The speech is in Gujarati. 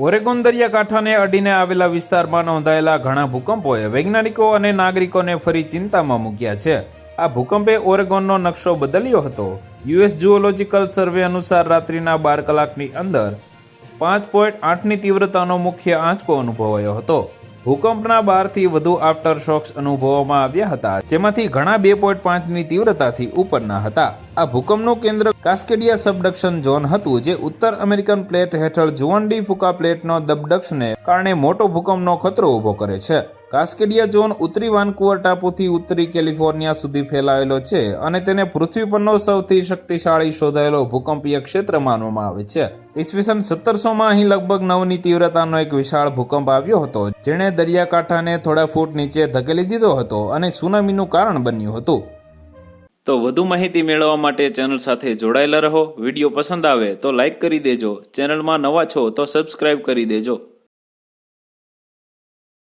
ઓરેગોન દરિયાકાંઠાને અડીને આવેલા વિસ્તારમાં નોંધાયેલા ઘણા ભૂકંપોએ વૈજ્ઞાનિકો અને નાગરિકોને ફરી ચિંતામાં મૂક્યા છે. આ ભૂકંપે ઓરેગોનનો નકશો બદલ્યો હતો. યુએસ જુઓલોજિકલ સર્વે અનુસાર રાત્રિના બાર કલાકની અંદર પાંચ પોઈન્ટ આઠની તીવ્રતાનો મુખ્ય આંચકો અનુભવાયો હતો. ભૂકંપના બારથી વધુ આફ્ટર શોક્સ અનુભવવામાં આવ્યા હતા, જેમાંથી ઘણા બે પોઈન્ટ પાંચની તીવ્રતાથી ઉપરના હતા. આ ભૂકંપનું કેન્દ્ર કાસ્કેડિયા સબડક્શન ઝોન હતું, જે ઉત્તર અમેરિકન પ્લેટ હેઠળ જુવનડી ફુકા પ્લેટનો દબડક્શને કારણે મોટો ભૂકંપનો ખતરો ઊભો કરે છે. કાસ્કેડિયા ઝોન ઉત્તરી વાનકુવર ટાપુથી ઉત્તરી કેલિફોર્નિયા સુધી ફેલાયેલો છે અને તેને પૃથ્વી પરનો સૌથી શક્તિશાળી શોધાયેલો ભૂકંપીય ક્ષેત્ર માનવામાં આવે છે. ઈસવીસન સત્તરસોમાં અહીં લગભગ નવની તીવ્રતાનો એક વિશાળ ભૂકંપ આવ્યો હતો, જેણે દરિયાકાંઠાને થોડા ફૂટ નીચે ધકેલી દીધો હતો અને સુનામીનું કારણ બન્યું હતું. તો વધુ માહિતી મેળવવા માટે ચેનલ સાથે જોડાયેલા રહો. વીડિયો પસંદ આવે તો લાઇક કરી દેજો. ચેનલમાં નવા છો તો સબસ્ક્રાઇબ કરી દેજો.